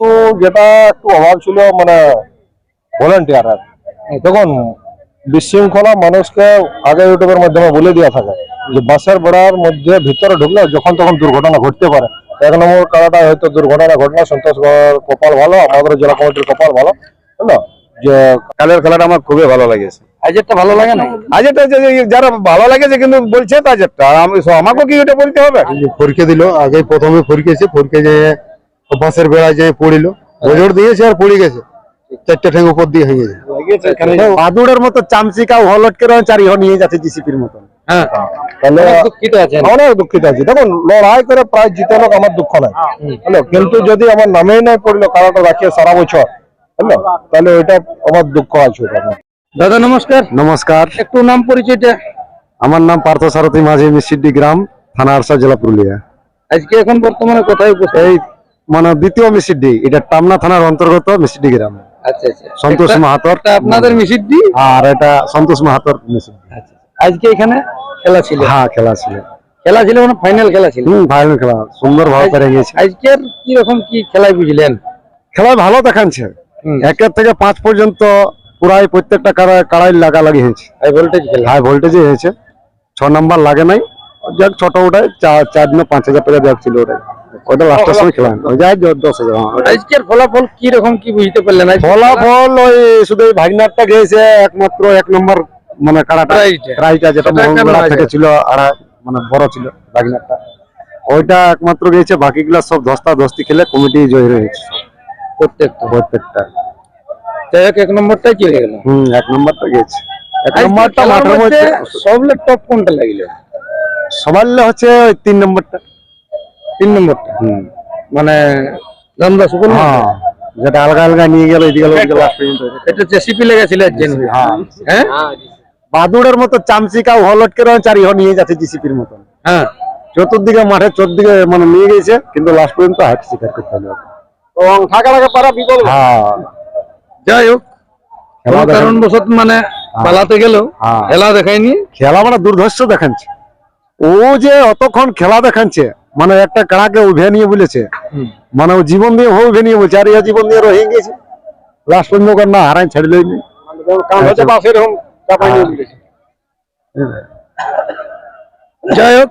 তো যেটা একটু অভাব ছিল মানে ভলেন্টিয়ারের দেখুন বিশৃঙ্খলা মানুষকে আগে ইউটিউবের মাধ্যমে বলে দেওয়া থাকে যে বাসের বেড়ার মধ্যে ভিতরে ঢুকলে যখন তখন দুর্ঘটনা ঘটতে পারে। এক নম্বর কারাটা হয়তো দুর্ঘটনা ঘটনা সন্তোষ কপাল ভালো আমাদের জেলা কমিটির কপাল ভালো বুঝলো যে কালের খেলাটা আমার খুবই ভালো লেগেছে। আজেরটা ভালো লাগে না? যে যারা ভালো লাগেছে কিন্তু বলছে তো আজেরটা আর আমাকেও কি ওটা বলতে হবে? পরীক্ষা দিল আগে প্রথমে পরীক্ষেছে পরীক্ষা যে বাসের বেড়ায় যে পড়িল। ওজোর দিয়েছে আর পড়ে গেছে। চারটে ঠেং উপর দিয়ে হয়ে গেছে। বাদুড়ের মতো চামচিকা হলটকে রয়ে চারি নিয়ে যাচ্ছে জিসিপির মতন। হ্যাঁ অনেক দুঃখিত আছেন আছি। দেখুন লড়াই করে প্রায় জিতানো আমার দুঃখ নাই। বুঝলো কিন্তু যদি আমার নামেই নাই পড়ল কারাটা রাখিয়ে সারা বছর বুঝলো তাহলে ওইটা আমার দুঃখ আছে দাদা নমস্কার। নমস্কার। একটু নাম পরিচয়টা আমার নাম পার্থ সারথী মাঝি মিসিডি গ্রাম থানা আরসা জেলা পুরুলিয়া। আজকে এখন বর্তমানে কোথায় উপস্থিত? এই মানে দ্বিতীয় মিসিডি এটা টামনা থানার অন্তর্গত মিসিডি গ্রাম। আচ্ছা আচ্ছা। সন্তোষ মাহাতর। আপনাদের মিসিদ্দি আর এটা সন্তোষ মাহাতর মিসিডি আচ্ছা আজকে এখানে খেলা ছিল? হ্যাঁ খেলা ছিল। খেলা ছিল মানে ফাইনাল খেলা ছিল? হম ভালো খেলা। সুন্দর ভাবে পেরে আজকের কি রকম কি খেলায় বুঝলেন? খেলা ভালো দেখাচ্ছে। একের থেকে পাঁচ পর্যন্ত পুরাই প্রত্যেকটা কাড়া- কাড়াই লাগালাগি হয়েছে। হাই ভোল্টেজ খেলা। হাই ভোল্টেজে হয়েছে। ছ নাম্বার লাগে নাই। যাক ছোট ওটাই। চার চার দিনে পাঁচ হাজার টাকা দেওয়া ছিল ওটাই। ওটা লাস্টের সময় খেলা? ওই যাই দশ হাজার হ্যাঁ, আজকের ফলাফল কি রকম কি বুঝতে পারলেন? ফলাফল ওই শুধু ভাগনারটা গেছে একমাত্র এক নম্বর মানে কাড়াটা. রাইটা যেটা থেকে ছিল মানে বড় ছিল ভাগনারটা ওইটা একমাত্র গেছে বাকিগুলা সব ধস্তা ধস্তি খেলে কমিটি জয় রয়েছে প্রত্যেকটা। প্রত্যেকটা। যাই হোক এক নম্বরটাই চলে গেল? হম এক নম্বরটা গেছে এক আজকে নম্বরটা মাঠের মধ্যে মধ্যে সবলে টপ কোনটা লাগিল? সবার হচ্ছে ওই তিন নম্বরটা। তিন নম্বরটা। মানে রামদা সুকুল হ্যাঁ যেটা আলগা আলগা নিয়ে গেল এদিকে। এটা জেসিপি লেগেছিল হ্যাঁ। হ্যাঁ? বাদুড়ের মতো চামচিকা হলটকে চারি নিয়ে যাচ্ছে জিসিপির মতন। হ্যাঁ। চতুর্দিকে মাঠে চতুর্দিকে মানে নিয়ে গেছে কিন্তু লাস্ট পর্যন্ত হাত শিকার করতে হলো থাকা লাগা পারা বিকল্প। হ্যাঁ। যাই হোক খেলা কোনো দেখেন। মানে পালাতে গেল হ্যাঁ। খেলা দেখায়নি। খেলা মানে দুর্ধর্ষ দেখাচ্ছে। ও যে অতক্ষণ খেলা দেখাচ্ছে মানে একটা কাড়াকে উভে নিয়ে বলেছে। মানে ও জীবন দিয়ে ও উভে নিয়ে বলছে আর ইয়া জীবন দিয়ে রয়ে গেছে। লাস্ট পর্যন্ত ওকে না হারাই ছাড়লই নি কারণ হচ্ছে বাস এরকম চাপাই নিয়ে দিয়েছে। যাই হোক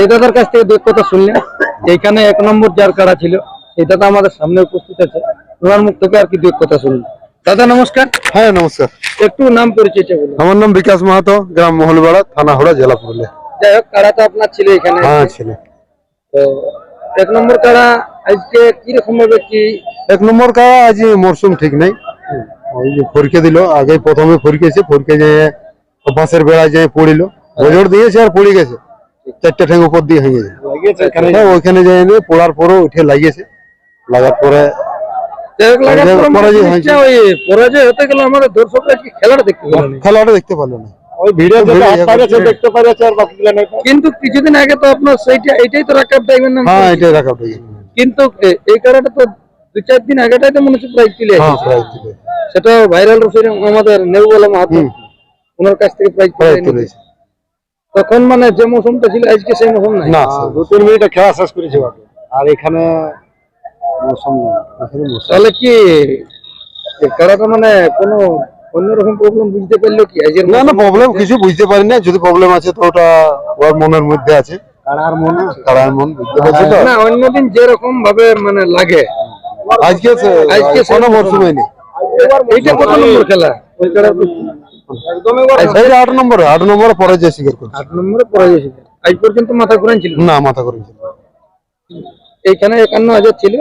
এই দাদার কাছ থেকে দুই কথা শুনলেন এইখানে এক নম্বর যার কাড়া ছিল এটা তো আমাদের সামনে উপস্থিত আছে। ওনার মুখ থেকে আর কি দুই কথা শুনলেন দাদা নমস্কার। হ্যাঁ নমস্কার। একটু নাম পরিচয়টা বলুন। আমার নাম বিকাশ মাহাতো গ্রাম মহলবেড়া থানা হাওড়া জেলা পুরুলিয়া। যাই হোক কাড়া তো আপনার ছিল এখানে। হ্যাঁ ছিল। তো এক নম্বর কাড়া আজকে কি রকম ভাবে কি? এক নম্বর আজ মরশুম ঠিক নাই। ওই যে পরীক্ষা দিল আগে প্রথমে বেড়ায় যে পড়িল। ওজোর দিয়েছে আর পড়ে গেছে। চারটে ঠেং উপর দিয়ে হয়ে গেছে। হ্যাঁ, ওইখানে যাই পড়ার পরও উঠে লাগিয়েছে। লাগার পরে পরাজয় হতে গেলে আমাদের দর্শকরা কি খেলাটা দেখতে খেলাটা দেখতে পারল না। ওই যেটা হাত এখন দেখতে পাইছে আর বাকিগুলো নাই। কিন্তু কিছুদিন আগে তো আপনার সেইটা এইটাই তো নাম হ্যাঁ। এটাই হয়ে কিন্তু এই কারণে তো দু চার দিন আগেটাই তো মনে হচ্ছে প্রাইজ তুলে হ্যাঁ। প্রায় তুলে সেটা ভাইরাল রসির আমাদের নেউবেলা মাহাতো। হুম। ওনার কাছ থেকে প্রাইজ তুলেছে। তখন মানে যে মৌসুমটা ছিল আজকে সেই মৌসুম নাই। না দু তিন মিনিটে খেলা শেষ করেছে বাকি আর এখানে মৌসুম। তাহলে কি এই কারাটা মানে কোনো অন্যরকম প্রবলেম বুঝতে পারল কি? না না প্রবলেম কিছু বুঝতে পারি না যদি প্রবলেম আছে তো ওটা ওর মনের মধ্যে আছে। কারার মনে কারার মন বুঝতে পারছি তো? না অন্যদিন যেরকম ভাবে মানে লাগে। আজকে আজকে কোনো নেই এইটা কত নম্বর খেলা? এই আট নম্বরে আট নম্বরে পরে স্বীকার করছে। আট নম্বরে পরাজয় ছিল আজ পর্যন্ত মাথা ঘুরান ছিল? না মাথা এইখানে একান্ন হাজার ছিল।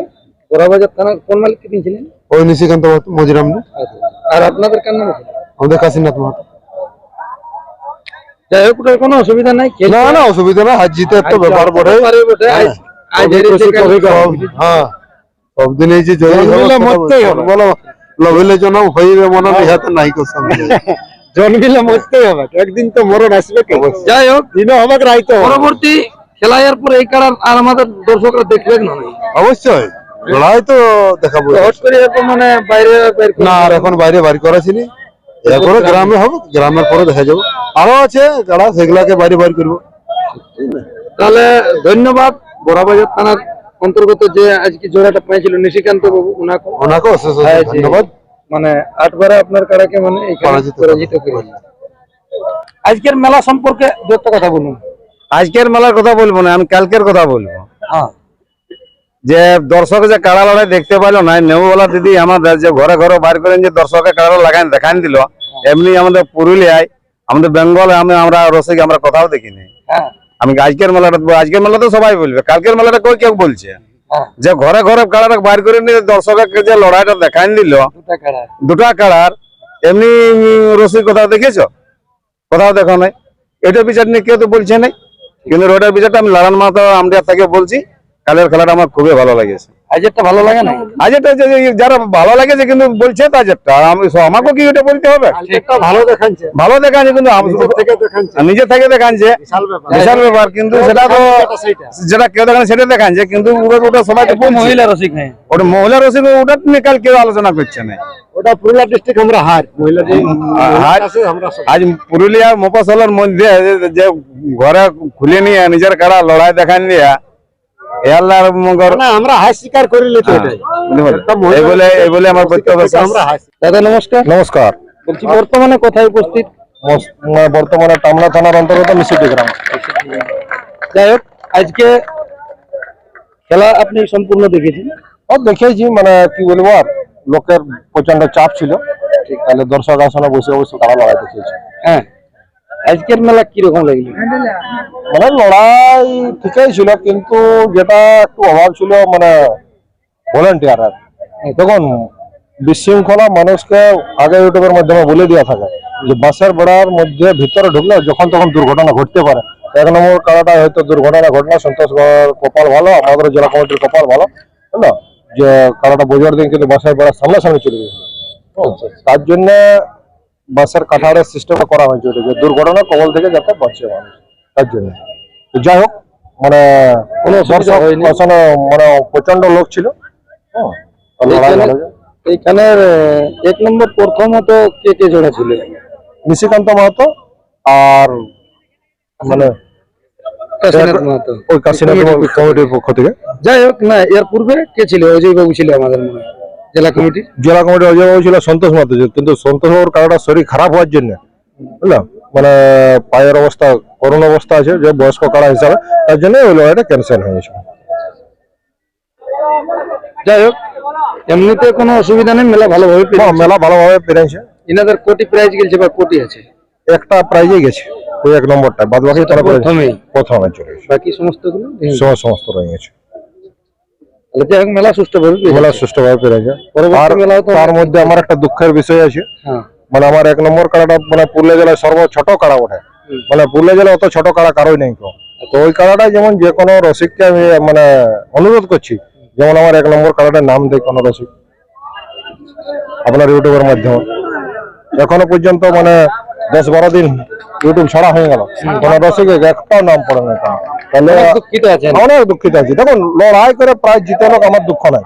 বড়াবাজার থানা কোন মালিক কিনেছিলেন ওই নিশিকান্ত মজিরাম আর আপনাদের আমাদের কাশীনাথ মাহাতো। যাই হোক কোনো অসুবিধা নাই না না অসুবিধা না হাত জিতে একটা ব্যাপার বটে হ্যাঁ সব দিন এই যে জয়ী জন্মিলে সেটা হবে। বলো লভিলে জনম হইবে মনে ইহাতে নাই কো জন্মিলে মরতেই হবে একদিন তো মরণ আসবে কে যাই হোক দিনও হবে রাইতে হবে। পরবর্তী খেলার পর এই কারণ আর আমাদের দর্শকরা দেখবে না। অবশ্যই। লড়াই তো দেখাবো। মানে বাইরে না আর এখন বাইরে বাড়ি করাছিনি এরপরে গ্রামে হবে গ্রামের পরে দেখা যাব। আরও আছে যারা সেগুলাকে বাইরে বাইরে করব। তাহলে ধন্যবাদ বড়াবাজার থানার অন্তর্গত যে আজকে জোড়াটা পেয়েছিল নিশিকান্ত বাবু ওনাকে ওনাকে অশেষ। ধন্যবাদ। মানে আটবারে আপনার কাড়াকে মানে পরাজিত পরাজিত আজকের মেলা সম্পর্কে দু একটা কথা বলুন। আজকের মেলার কথা বলব না আমি কালকের কথা বলব। হ্যাঁ। যে দর্শক যে কাড়া লড়াই দেখতে পাইলো না নেউওয়ালা দিদি আমাদের যে ঘরে ঘরে বার করেন যে দর্শকের কাড়া লাগান দেখান দিল। এমনি আমাদের পুরুলিয়ায় আমাদের বেঙ্গলে আমি আমরা রসিক আমরা কথাও দেখিনি। হ্যাঁ। আমি আজকের মেলাটা আজকের মেলা তো সবাই বলবে। কালকের মেলাটা কেউ কেউ বলছে? হ্যাঁ। যে ঘরে ঘরে কাড়াটা বাইর করে নিয়ে দর্শকের যে লড়াইটা দেখান দিল দুটা কাড়া। কাড়ার এমনি রসিক কোথাও দেখেছ? কোথাও দেখো নাই? এটা বিচার নিয়ে কেউ তো বলছে নাই? কিন্তু ওটার বিচারটা আমি লালান মাথা আমরা থেকে বলছি। কালের খেলাটা আমার খুবই ভালো লেগেছে। ভালো লাগে না? যারা ভালো লাগেছে কিন্তু বলছে তো আজেরটা আমি আমাকেও কি ওটা বলতে হবে? ভালো দেখাচ্ছে। ভালো দেখাচ্ছে কিন্তু নিজে থেকে দেখাচ্ছে। বিশাল ব্যাপার। কিন্তু সেটা তো যেটা কেউ দেখাচ্ছে সেটা দেখাচ্ছে। কিন্তু ওটা সবাই মহিলা রসিক নেই। ওটা মহিলা রসিক ওটা নিয়ে কাল কেউ আলোচনা করছে না। ওটা পুরুলিয়া ডিস্ট্রিক্ট আমরা হার মহিলা যে হার। আছে আমরা সব আজ পুরুলিয়া মোপাসলের মধ্যে যে- যে ঘরে খুলে নিয়ে নিজের কারা লড়াই দেখান নিয়ে এল্লার মগর না আমরা হার স্বীকার করিলে তো এটাই। একটা মহিলা এই বলে এই বলে আমার বক্তব্য শেষ। আমরা হার দাদা নমস্কার। নমস্কার। বলছি বর্তমানে কোথায় উপস্থিত? মানে বর্তমানে টামনা থানার অন্তর্গত মিশিটি গ্রাম। যাই হোক আজকে খেলা আপনি সম্পূর্ণ দেখেছেন? আর দেখেছি মানে কি বলব আর লোকের প্রচণ্ড চাপ ছিল। ঠিক। তাহলে দর্শক আসনে বসে বসে তারা লড়াই দেখেছি হ্যাঁ। আজকের মেলা কীরকম লাগল? মানে লড়াই ঠিকই ছিল কিন্তু যেটা একটু অভাব ছিল মানে ভলেন্টিয়ার দেখুন বিশৃঙ্খলা মানুষকে আগে ইউটিউবের মাধ্যমে বলে দেওয়া থাকে যে বাসের বেড়ার মধ্যে ভিতরে ঢুকলে যখন তখন দুর্ঘটনা ঘটতে পারে। এক নম্বর কারণটা হয়তো দুর্ঘটনা ঘটনা সন্তোষ গড়ের কপাল ভালো আমাদের জেলা কমিটির কপাল ভালো বুঝলো যে কারণটা বোঝার দিন কিন্তু বাসের বেড়ার সামনাসামনি চলে গেছে। তার জন্য বাসের কাঠারের সিস্টেমটা করা হয়েছে ওটা, যে দুর্ঘটনা কবল থেকে যাতে বাঁচে মানুষ। তার জন্য। যাই হোক মানে কোনো মানে প্রচণ্ড লোক ছিল। হ্যাঁ, এইখানে- এক নম্বর প্রথমত কে কে জোড়া ছিল? নিশিকান্ত মাহাতো আর মানে ওই কাশিনাথ কমিটির পক্ষ থেকে যাই হোক না এর পূর্বে কে ছিল? অজয় বাবু ছিল আমাদের মনে হয়, জেলা কমিটির জেলা কমিটির অজয়বাবু ছিল সন্তোষ মাহাতো কিন্তু সন্তোষ বাবুর কারোটা শরীর খারাপ হওয়ার জন্য বুঝলাম? মানে পায়ের অবস্থা করুণ অবস্থা আছে যে বয়স্ক কারা হিসাবে তার জন্য ওই লড়াইটা ক্যান্সেল হয়েছিল যাই হোক এমনিতে কোনো অসুবিধা নেই মেলা ভালোভাবে মেলা ভালোভাবে পেরেছে ইনাদের কোটি প্রাইজ গেছে বা কোটি আছে? একটা প্রাইজে গেছে ওই এক নম্বরটা বাদ বাকি তারা প্রথমেই। প্রথমে চলে গেছে। বাকি সমস্ত সমস্ত রয়ে গেছে। মেলা সুষ্ঠুভাবে মেলা সুষ্ঠুভাবে পেরেছে পরবর্তী আর মেলাও তো তার মধ্যে আমার একটা দুঃখের বিষয় আছে। হ্যাঁ। মানে আমার এক নম্বর কাড়াটা মানে পুরুলিয়া জেলায় সর্ব ছোট কাড়া ওঠে মানে পুরুলিয়া জেলায় অত ছোট কাড়া কারোই নেই কেউ। তো ওই কাড়াটা যেমন যে কোনো রসিককে আমি মানে অনুরোধ করছি। যেমন আমার এক নম্বর কাড়াটার নাম দেয় কোনো রসিক। আপনার ইউটিউবের মাধ্যমে। এখনও পর্যন্ত মানে দশ বারো দিন ইউটিউব ছাড়া হয়ে গেল। কোনো রসিক একটাও নাম পড়ে না অনেক দুঃখিত আছেন। অনেক দুঃখিত আছি। দেখুন লড়াই করে প্রায় জিতানো আমার দুঃখ নাই।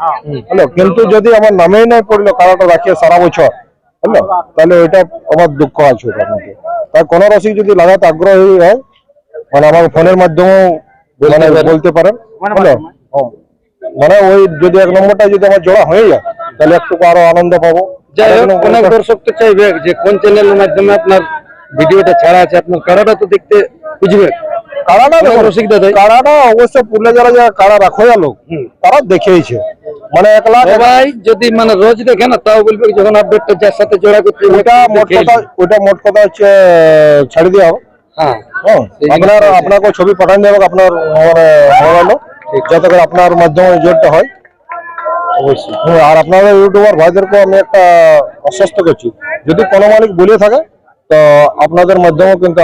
হ্যালো কিন্তু যদি আমার নামেই নাই পড়ল কারাটা রাখিয়ে সারা বছর হ্যালো তাহলে ওইটা আমার দুঃখ আছে ওটার মধ্যে তাই কোনো রসিক যদি লাগাতে আগ্রহী হয় মানে আমার ফোনের মাধ্যমেও মানে বলতে পারেন হ্যালো মানে ওই যদি এক নম্বরটা যদি আমার জোড়া হয়ে যায় তাহলে একটু আরও আনন্দ পাবো। যাই হোক অনেক দর্শক তো চাইবে যে কোন চ্যানেলের মাধ্যমে আপনার ভিডিওটা ছাড়া আছে আপনার কারাটা তো দেখতে বুঝবে রসিক অবশ্য পুরুলিয়া যারা লোক। তারা দেখেইছে মানে এক লাখ সবাই যদি মানে রোজ দেখে না তাও বলবে যখন আপডেটটা যার সাথে জোড়া করতে ওটা মোট কথা ওটা মোট কথা হচ্ছে ছাড়ি দেওয়া হবে। হ্যাঁ। হ্যাঁ আপনার আপনাকে ছবি পাঠান দেবে আপনার মানে মোবাইলে যাতে করে আপনার মাধ্যমে জোরটা হয়। অবশ্যই। আর আপনাদের ইউটিউবার ভাইদেরকে আমি একটা আশ্বস্ত করছি। যদি কোনো মালিক বলে থাকে তো আপনাদের মাধ্যমেও কিন্তু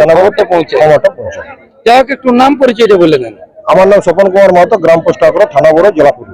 জানাব। খবরটা পৌঁছে। খবরটা যাই হোক, একটু নাম পরিচয়টা বলে নেন। আমার নাম স্বপন কুমার মাহাতো, গ্রাম পোস্ট আকরা থানা বড় জেলা পুরুলিয়া